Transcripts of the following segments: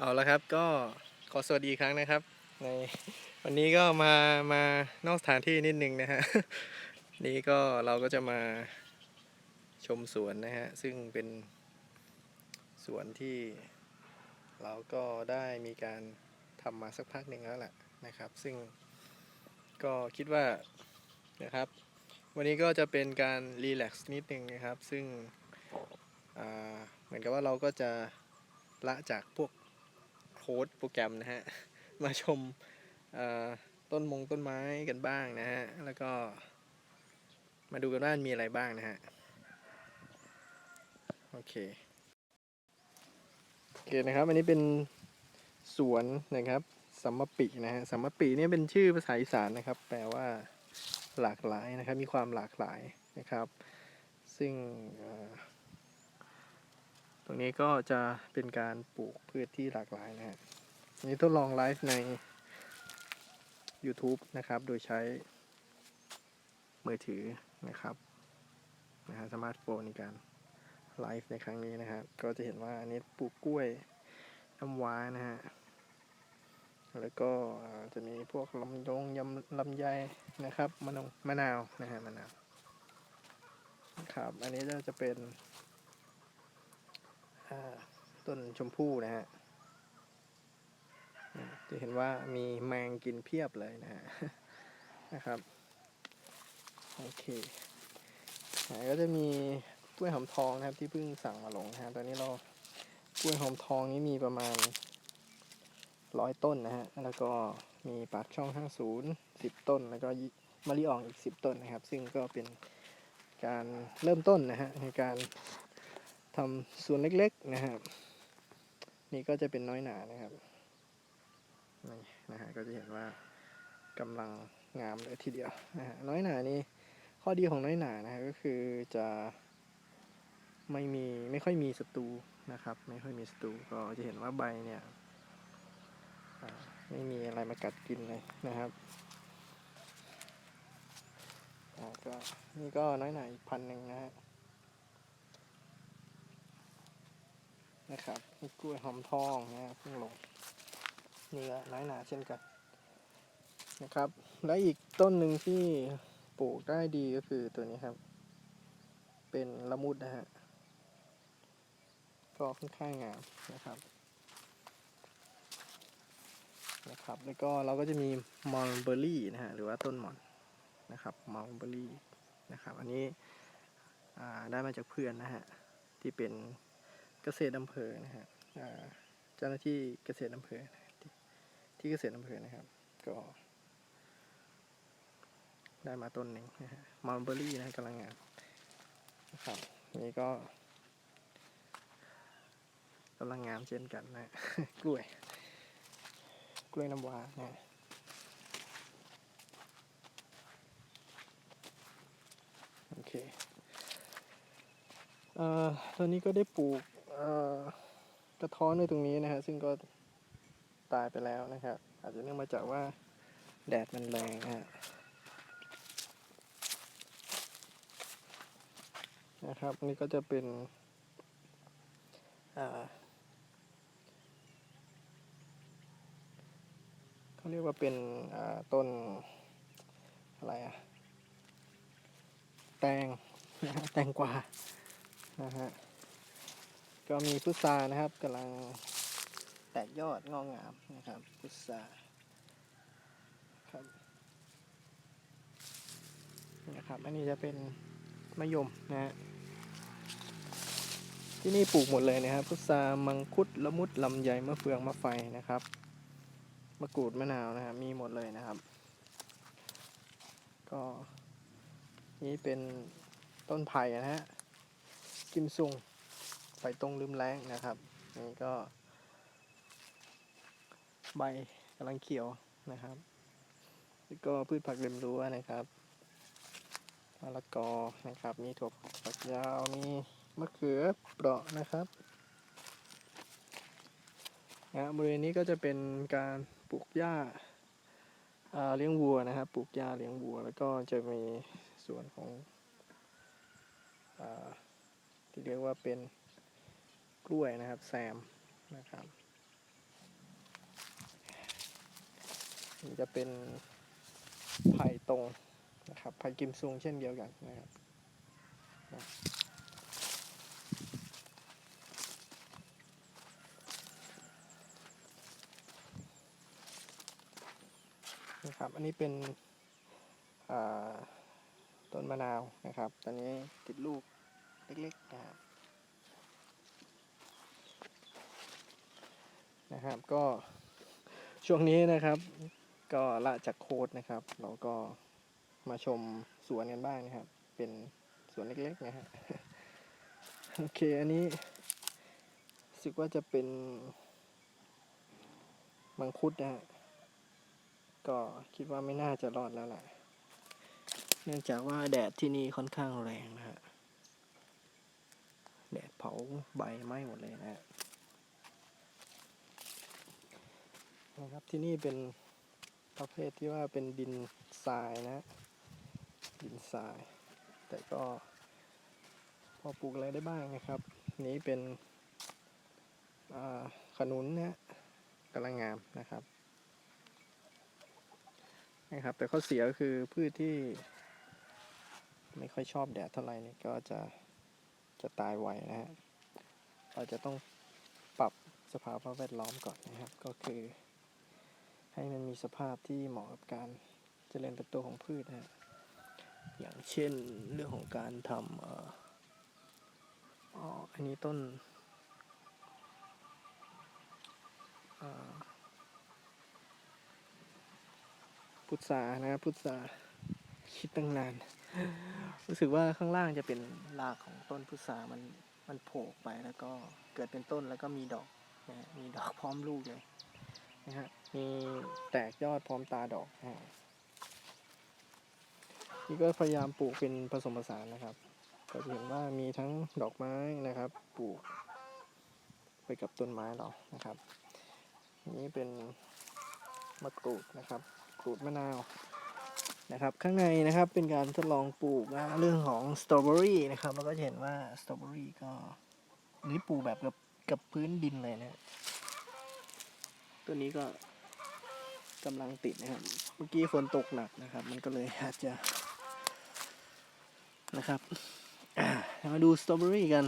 เอาละครับก็ขอสวัสดีอีกครั้งนะครับ ในวันนี้ก็มามานอกสถานที่นิดนึงนะฮะ นี่ก็เราก็จะมาชมสวนนะฮะ ซึ่งเป็นสวนที่เราก็ได้มีการทำมาสักพักหนึ่งแล้วแหละนะครับ ซึ่งก็คิดว่านะครับ วันนี้ก็จะเป็นการรีแลกซ์นิดนึงนะครับ ซึ่งเหมือนกับว่าเราก็จะละจากพวก ค้ดโปรแกรมนะฮะ มาชมต้นมงต้นไม้กันบ้างนะฮะ แล้วก็มาดูกันว่ามีอะไรบ้างนะฮะ โอเค โอเคนะครับ อันนี้เป็นสวนนะครับสัมมปินะฮะสัมมปิเนี่ยเป็นชื่อภาษาอีสานนะครับ แปลว่าหลากหลายนะครับ มีความหลากหลายนะครับ ซึ่งอ ตรงนี้ก็จะเป็นการปลูกพืชที่หลากหลายนะฮะอันนี้ทดลองไลฟ์ใน YouTube นะครับ โดยใช้มือถือนะครับนะฮะสมาร์ทโฟนในการไลฟ์ในครั้งนี้นะครับก็จะเห็นว่าอันนี้ปลูกกล้วยน้ำว้านะฮะ แล้วก็จะมีพวกลำยงยำลำไยนะครับมะนงมะนาวนะฮะมะนาวนะครับ อันนี้ก็จะเป็น ต้นชมพู่นะฮะจะเห็นว่ามีแมงกินเพียบเลยนะฮะนะครับโอเคก็จะมีกล้วยหอมทองนะครับ ที่เพิ่งสั่งมาลงนะฮะตอนนี้เรากล้วยหอมทองนี้มีประมาณร้อยต้นนะฮะ แล้วก็มีปากช่อง50 10ต้น แล้วก็มะลิอ่องอีก10ต้นนะครับ ซึ่งก็เป็นการเริ่มต้นนะฮะในการ ทำส่วนเล็กๆนะครับ นี่ก็จะเป็นน้อยหนานะครับนี่นะฮะก็จะเห็นว่ากำลังงามเลยทีเดียวนะฮะน้อยหนานี่ข้อดีของน้อยหนานะฮะก็คือจะไม่มีไม่ค่อยมีศัตรูนะครับ ไม่ค่อยมีศัตรูก็จะเห็นว่าใบเนี่ยไม่มีอะไรมากัดกินเลยนะครับก็นี่ก็น้อยหนาอีกพันหนึ่งนะฮะ นะครับมีกล้วยหอมทองนะครับเพิ่งลงเนี่ก็น้อยหนาเช่นกันนะครับ และอีกต้นหนึ่งที่ปลูกได้ดีก็คือตัวนี้ครับ เป็นละมุดนะฮะก็ค่อนข้างงามนะครับนะครับ แล้วก็เราก็จะมีมอลเบอรี่นะฮะหรือว่าต้นมอนนะครับมอลเบอรี่นะครับ อันนี้ได้มาจากเพื่อนนะฮะที่เป็น เกษตรอำเภอนะฮะเจ้าหน้าที่เกษตรอำเภอที่ที่เกษตรอำเภอนะครับ ก็ ได้มาต้นหนึ่งนะฮะมัลเบอรี่นะกำลังงามนะครับนี่ก็กำลังงามเช่นกันนะกล้วย กล้วยน้ำว้านะโอเคเอ่อตอนนี้ก็ได้ปลูก กระท้อนในตรงนี้นะฮะซึ่งก็ตายไปแล้วนะครับ อาจจะเนื่องมาจากว่าแดดมันแรงนะฮะนะครับอันนี้ก็จะเป็นเขาเรียกว่าเป็นต้นอะไรอะแตงนะฮะแตงกวานะฮะ ก็มีพุทรานะครับกำลังแตกยอดงอกงามนะครับ พุทราครับนะครับ อันนี้จะเป็นมะยมนะฮะที่นี่ปลูกหมดเลยนะครับ พุทรามังคุดละมุดลำไยมะเฟืองมะไฟนะครับมะกรูดมะนาวนะครับมีหมดเลยนะครับ ก็นี่เป็นต้นไผ่นะฮะกิมซุง ไผ่ตรงลืมแรงนะครับ นี่ก็ ใบกำลังเขียวนะครับแล้วก็พืชผักเริมรั้วนะครับมะละกอนะครับ มีถั่วฝักยาว มีมะเขือเปราะนะครับนะบริเวณนี้ก็จะเป็นการปลูกหญ้าเลี้ยงวัวนะครับปลูกหญ้าเลี้ยงวัว แล้วก็จะมีส่วนของอที่เรียกว่าเป็น กล้วยนะครับ แซมนะครับนี่จะเป็นไผ่ตรงนะครับไผ่กิมซุงเช่นเดียวกันนะครับนะครับ อันนี้เป็นต้นมะนาวนะครับ ตอนนี้ติดลูกเล็กๆนะครับ นะครับก็ช่วงนี้นะครับ ก็ละจากโคดนะครับ เราก็มาชมสวนกันบ้างนะครับ เป็นสวนเล็กๆนะฮะโอเคอันนี้สึกว่าจะเป็นมังคุดนะฮะก็คิดว่าไม่น่าจะรอดแล้วแหละเนื่องจากว่าแดดที่นี่ค่อนข้างแรงนะฮะแดดเผาใบไหม้หมดเลยนะฮะ นะครับที่นี่เป็นประเภทที่ว่าเป็นดินทรายนะ ดินทราย แต่ก็พอปลูกอะไรได้บ้างนะครับ นี้เป็นขนุนนะกำลังงามนะครับนะครับ แต่ข้อเสียก็คือพืชที่ ไม่ค่อยชอบแดดเท่าไหร่นี่ก็จะจะตายไวนะฮะเราจะต้องปรับสภาพแวดล้อมก่อนนะครับ ก็คือ ให้มันมีสภาพที่เหมาะกับการเจริญเติบโตของพืชนะฮะอย่างเช่นเรื่องของการทำอ๋ออันนี้ต้นพุทรานะครับพุทราคิดตั้งนาน รู้สึกว่าข้างล่างจะเป็นรากของต้นพุทรามันมันโผล่ไปแล้วก็เกิดเป็นต้นแล้วก็มีดอกนะฮะมีดอกพร้อมลูกเลย นะฮะมีแตกยอดพร้อมตาดอกนะฮะนี่ก็พยายามปลูกเป็นผสมผสานนะครับก็จะเห็นว่ามีทั้งดอกไม้นะครับ ปลูก ไปกับต้นไม้เรานะครับนนี้เป็นมะกรูดนะครับกรูดมะนาวนะครับ ข้างในนะครับเป็นการทดลองปลูกนะเรื่องของสตรอเบอรี่นะครับเราก็จะเห็นว่าสตรอเบอรี่ก็นนี้ปลูกแบบกับกับพื้นดินเลยนะ ตัวนี้ก็กำลังติดนะครับ เมื่อกี้ฝนตกหนักนะครับ มันก็เลยอาจจะนะครับมาดูสตรอเบอรี่กัน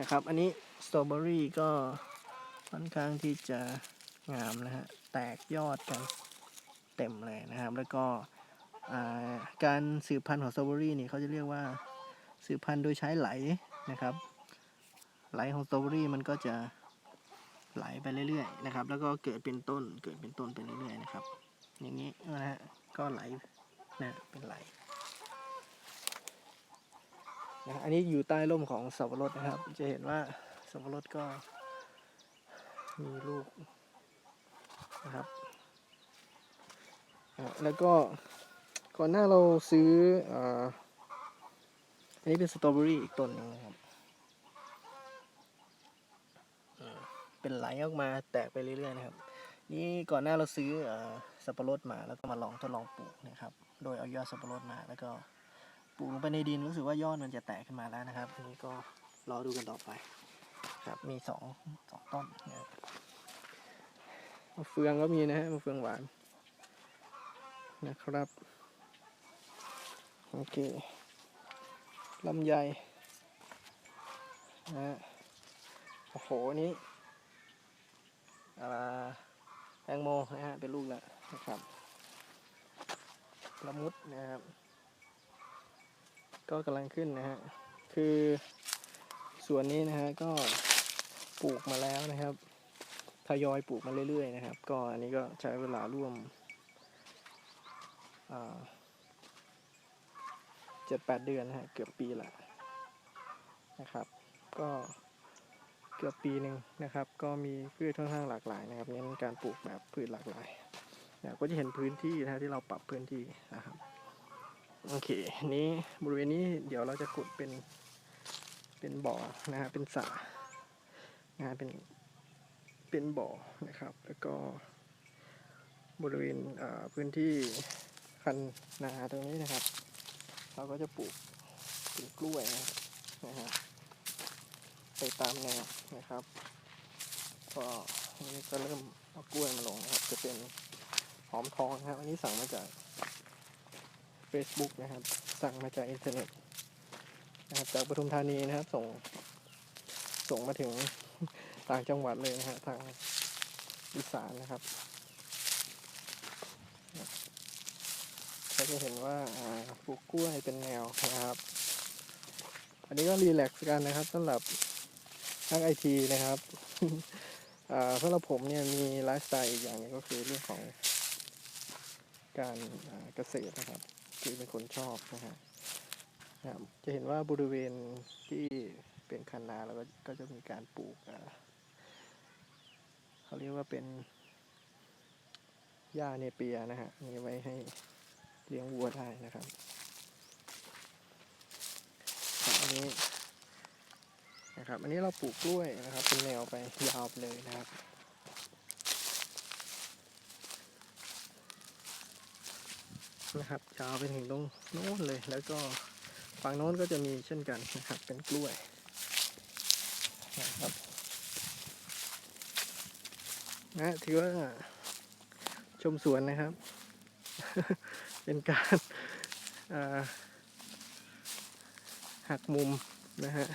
นะครับ อันนี้สตรอเบอรี่ก็ค่อนข้างที่จะงามนะฮะ แตกยอดกันเต็มเลยนะครับ แล้วก็การสืบพันธุ์ของสตรอเบอรี่นี่เขาจะเรียกว่าสืบพันธุ์โดยใช้ไหลนะครับ ไหลของสตรอเบอรี่มันก็จะ ไหลไปเรื่อยๆนะครับ แล้วก็เกิดเป็นต้นเกิดเป็นต้นไปเรื่อยๆนะครับ อย่างนี้นะฮะก็ไหลนะเป็นไหลนะอันนี้อยู่ใต้ร่มของสับปะรดนะครับ จะเห็นว่าสับปะรดก็มีลูกนะครับ แล้วก็ก่อนหน้าเราซื้ออ,อันนี้เป็นสตรอเบอรี่อีกต้นหนึงนะครับ เป็นไหลออกมาแตกไปเรื่อยๆนะครับ นี่ก่อนหน้าเราซื้ออสับปะรดมาแล้วก็มาลองทดลองปลูกนะครับ โดยเอายอดสับปะรดมาแล้วก็ปลูกลงไปในดินรู้สึกว่ายอดมันจะแตกขึ้นมาแล้วนะครับทีนี้ก็รอดูกันต่อไปครับมีสองสองต้นนะครับมะเฟืองก็มีนะฮะมะเฟืองหวานนะครับโอเคลำไยนะฮะโอ้โหนี่ แตงโมนะฮะเป็นลูกแล้วนะครับละมุดนะครับ ก็กำลังขึ้นนะฮะคือส่วนนี้นะฮะก็ปลูกมาแล้วนะครับทยอยปลูกมาเรื่อยๆนะครับ ก็อันนี้ก็ใช้เวลาร่วมเจ็ดแปดเดือนนะฮะเกือบปีละนะครับ ก็ เกือบปีหนึ่งนะครับ ก็มีพืชค่อนข้างหลากหลายนะครับเน้นการปลูกแบบพืชหลากหลายนะก็จะเห็นพื้นที่นะที่เราปรับพื้นที่นะครับโอเคนี้บริเวณนี้เดี๋ยวเราจะขุดเป็นเป็นบ่อนะฮะเป็นสระนะฮะเป็นเป็นบ่อนะครับ แล้วก็บริเวณพื้นที่คันนาตรงนี้นะครับ เราก็จะปลูกเป็นกล้วยนะฮะ ไปตามแนวนะครับก็อันนี้ก็เริ่มเอากล้วยมาลงนะครับ จะเป็นหอมทองนะครับ อันนี้สั่งมาจาก Facebook นะครับ สั่งมาจากอินเทอร์เน็ตนะครับ จากปทุมธานีนะครับ ส่ง ส่งมาถึงต่างจังหวัดเลยนะฮะทางอีสานนะครับก็จะเห็นว่าอ่าปลูกกล้วยเป็นแนวนะครับ อันนี้ก็รีแลกซ์กันนะครับสำหรับ นักไอทีนะครับสำหรับผมเนี่ยมีไลฟ์สไตล์อีกอย่างนึงก็คือเรื่องของการเกษตรนะครับที่เป็นคนชอบนะฮะจะเห็นว่าบริเวณที่เป็นคันนาแล้วก็ก็จะมีการปลูกเขาเรียกว่าเป็นหญ้าเนเปียนะฮะมีไว้ให้เลี้ยงวัวได้นะครับครับอันนี้ นะครับ อันนี้เราปลูกกล้วยนะครับ เป็นแนวไปยาวไปเลยนะครับนะครับยาวไปถึงตรงโน้นเลย แล้วก็ฝั่งโน้นก็จะมีเช่นกันนะครับ เป็นกล้วยนะครับนะถือว่าชมสวนนะครับ เป็นการหักมุมนะฮะ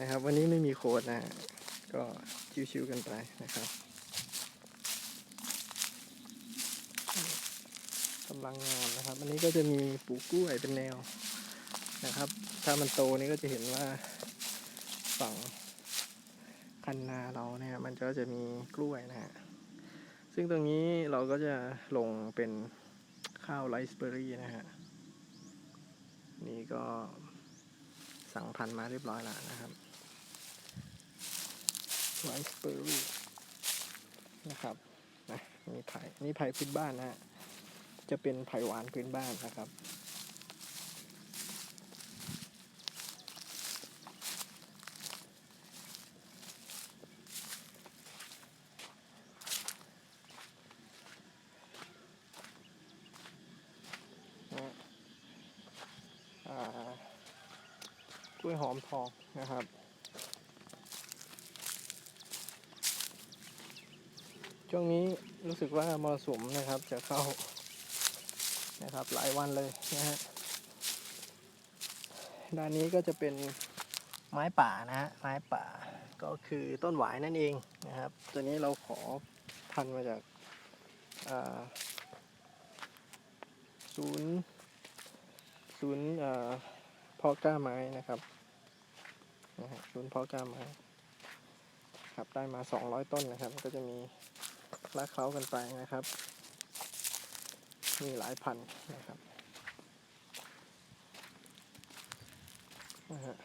นะครับ วันนี้ไม่มีโค้ดนะ ก็ชิวๆกันไปนะครับกำลังงามนะครับ อันนี้ก็จะมีปลูกกล้วยเป็นแนวนะครับ ถ้ามันโตนี่ก็จะเห็นว่าฝั่งคันนาเราเนี่ยมันก็จะมีกล้วยนะฮะ ซึ่งตรงนี้เราก็จะลงเป็นข้าวไรซ์เบอร์รี่นะฮะ นี่ก็ สั่งพันธ์มาเรียบร้อยแล้วนะครับไวส์เบอร์รี่นะครับนะนี่ไผ่นี่ไผ่พื้นบ้านนะฮะจะเป็นไผ่หวานพื้นบ้านนะครับ ล้วยหอมทองนะครับ ช่วงนี้รู้สึกว่ามรสุมนะครับจะเข้านะครับหลายวันเลยนะฮะด้านนี้ก็จะเป็นไม้ป่านะฮะไม้ป่าก็คือต้นหวายนั่นเองนะครับ ตัวนี้เราขอพันมาจากาศูนย์ศูนย์เอ่อกล้าไม้นะครับ นะฮะศูนพาะกล้าม้ครับได้มา 200 ต้นนะครับ ก็จะมีละเคล้ากันไปนะครับ มีหลายพันนะครับนะฮะ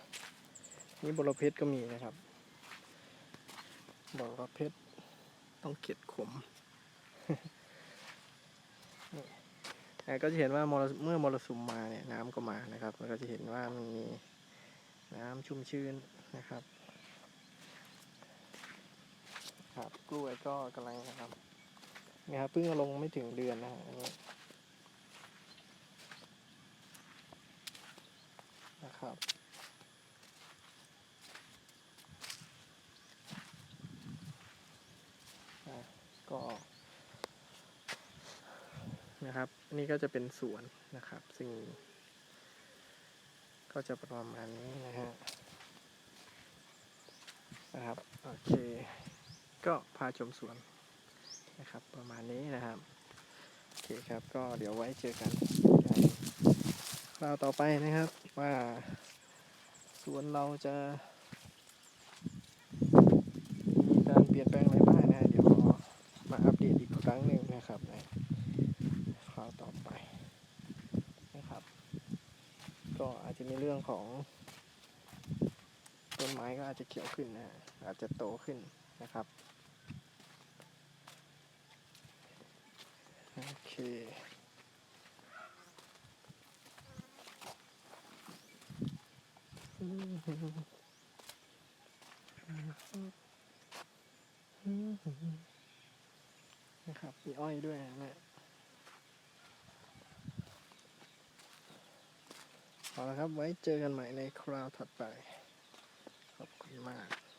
นี่บรเพชรก็มีนะครับบรเพชรต้องเข็ดขมอ่าก็จะเห็นว่ามเมื่อมรสุมมาเนี่ยน้ำก็มานะครับ แล้วก็จะเห็นว่ามันมี น้ำชุ่มชื้นนะครับ ครับกล้วยก็กำลังนะครับนี่ครับเพิ่งลงไม่ถึงเดือนนะฮะอันนี้นะครับก็นะครับนนี้ก็จะเป็นสวนนะครับ ซึ่ง ก็จะประมาณนี้นะฮะนะครับโอเค ก็พาชมสวนนะครับ ประมาณนี้นะครับโอเคครับก็เดี๋ยวไว้เจอกันในคราวต่อไปนะครับว่าสวนเราจะมีการเปลี่ยนแปลงอะไรบ้างนะเดี๋ยวมาอัปเดตอีกครั้งหนึ่งนะครับในคราวต่อไป ก็อาจจะมีเรื่องของต้นไม้ก็อาจจะเขียวขึ้นนะฮะอาจจะโตขึ้นนะครับโอเคนะครับมีอ้อยด้วยนะเนี่ย เอาละครับไว้เจอกันใหม่ในคราวถัดไป ขอบคุณมาก